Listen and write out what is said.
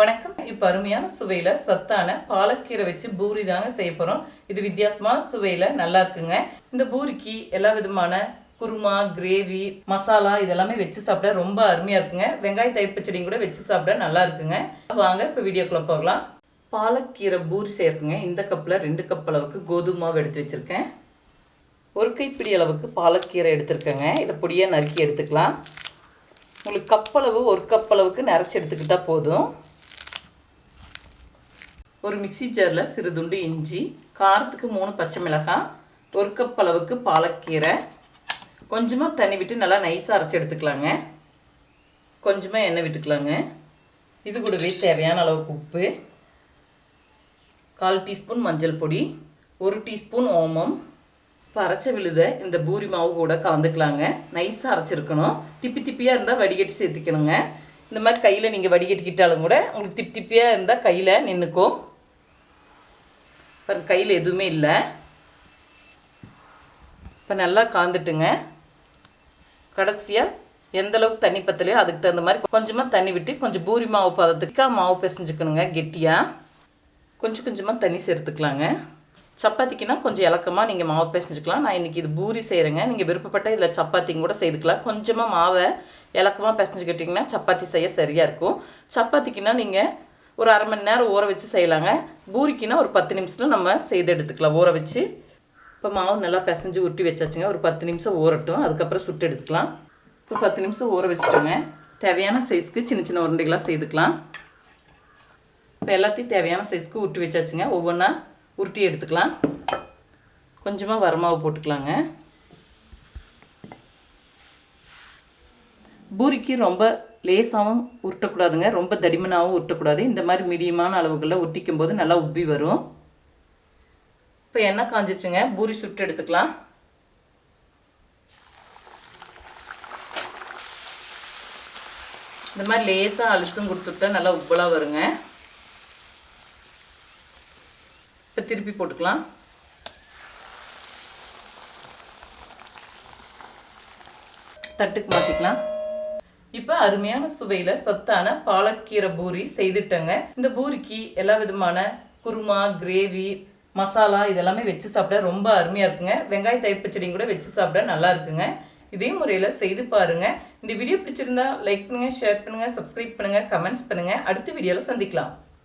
வணக்கம். இப்போ அருமையான சுவையில் சத்தான பாலக்கீரை வச்சு பூரி தாங்க செய்ய போகிறோம் இது வித்தியாசமான சுவையில் நல்லா இருக்குங்க. இந்த பூரிக்கு எல்லா விதமான குருமா கிரேவி மசாலா இதெல்லாமே வச்சு சாப்பிட ரொம்ப அருமையாக இருக்குங்க. வெங்காய தயிர் பச்சடியும் கூட வச்சு சாப்பிட நல்லா இருக்குங்க. வாங்க இப்போ வீடியோக்குள்ள போகலாம். பாலக்கீரை பூரி செய்யறதுங்க. இந்த கப்பில் ரெண்டு கப் அளவுக்கு கோதுமை மாவு எடுத்து வச்சுருக்கேன். ஒரு கைப்பிடி அளவுக்கு பாலக்கீரை எடுத்துருக்கேங்க. இதை பொடியாக நறுக்கி எடுத்துக்கலாம். உங்களுக்கு கப்பளவு ஒரு கப் அளவுக்கு நிறச்சி எடுத்துக்கிட்டால் போதும். ஒரு மிக்ஸி ஜாரில் சிறுதுண்டு இஞ்சி காரத்துக்கு மூணு பச்சை மிளகாய் ஒரு கப் அளவுக்கு பாலக்கீரை. கொஞ்சமாக தண்ணி விட்டு நல்லா நைஸாக அரைச்சி எடுத்துக்கலாங்க. கொஞ்சமாக எண்ணெய் விட்டுக்கலாங்க. இது கூடவே தேவையான அளவுக்கு உப்பு. கால் டீஸ்பூன் மஞ்சள் பொடி ஒரு டீஸ்பூன் ஓமம். இப்போ அரைச்ச விழுத இந்த பூரி மாவு கூட கலந்துக்கலாங்க. நைஸாக அரைச்சிருக்கணும். திப்பி திப்பியாக இருந்தால் வடிகட்டி சேர்த்துக்கணுங்க. இந்த மாதிரி கையில் நீங்கள் வடிகட்டிக்கிட்டாலும் கூட உங்களுக்கு திப்பி திப்பியாக இருந்தால் கையில் நின்றுக்கும் பாருங்க கையில் எதுவுமே இல்லை. இப்போ நல்லா காந்துட்டுங்க. கடைசியாக எந்த அளவுக்கு தண்ணி பத்தலையோ அதுக்கு தகுந்த மாதிரி கொஞ்சமாக தண்ணி விட்டு கொஞ்சம் பூரி மாவு பதத்துக்கு மாவு பிசைஞ்சுக்கணுங்க கெட்டியாக கொஞ்சம் கொஞ்சமாக தண்ணி சேர்த்துக்கலாங்க. சப்பாத்திக்குனா கொஞ்சம் இலக்கமாக நீங்கள் மாவு பிசைஞ்சுக்கலாம். நான் இன்றைக்கி இது பூரி செய்கிறேங்க நீங்கள் விருப்பப்பட்ட இதில் சப்பாத்தியும் கூட செய்துக்கலாம். கொஞ்சமாக மாவை இலக்கமாக பிசைஞ்சுக்கிட்டிங்கன்னா சப்பாத்தி செய்ய சரியாக இருக்கும். சப்பாத்திக்குனா நீங்கள் ஒரு அரை மணி நேரம் ஊற வச்சு செய்யலாங்க. பூரிக்குன்னா ஒரு பத்து நிமிஷத்தில் நம்ம செய்து எடுத்துக்கலாம். ஊற வச்சு. இப்போ மாவு நல்லா பிசைஞ்சு உருட்டி வச்சாச்சுங்க. ஒரு பத்து நிமிஷம் ஊறட்டும். அதுக்கப்புறம் சுட்டு எடுத்துக்கலாம். இப்போ பத்து நிமிஷம் ஊற வச்சுட்டோங்க. தேவையான சைஸ்க்கு சின்ன சின்ன உருண்டைகளாக செய்துக்கலாம். இப்போ எல்லாத்தையும் தேவையான சைஸ்க்கு உருட்டி வச்சாச்சுங்க. ஒவ்வொன்றா உருட்டி எடுத்துக்கலாம். கொஞ்சமாக வரமாவு போட்டுக்கலாங்க. பூரிக்கு ரொம்ப லேசாகவும் உருட்டக்கூடாதுங்க ரொம்ப தடிமனாகவும் உருட்டக்கூடாது. இந்த மாதிரி மீடியமான அளவுகளில் உருட்டிக்கும் போது நல்லா உப்பி வரும். இப்போ எண்ணெய் காஞ்சிச்சுங்க பூரி சுட்டு எடுத்துக்கலாம். இந்த மாதிரி லேசாக அழுத்தம் கொடுத்துட்டா நல்லா உப்பலாக வருங்க. இப்போ திருப்பி போட்டுக்கலாம். தட்டுக்கு மாற்றிக்கலாம் இப்போ அருமையான சுவையில் சத்தான பாலக்கீரை பூரி செய்துட்டேங்க. இந்த பூரிக்கு எல்லா விதமான குருமா கிரேவி மசாலா இதெல்லாமே வச்சு சாப்பிட ரொம்ப அருமையாக இருக்குங்க. வெங்காய தயிர் பச்சடியும் கூட வச்சு சாப்பிட நல்லா இருக்குங்க. இதே முறையில் செய்து பாருங்க. இந்த வீடியோ பிடிச்சிருந்தா லைக் பண்ணுங்கள் ஷேர் பண்ணுங்கள் சப்ஸ்கிரைப் பண்ணுங்கள் கமெண்ட்ஸ் பண்ணுங்கள் அடுத்த வீடியோவில் சந்திக்கலாம்.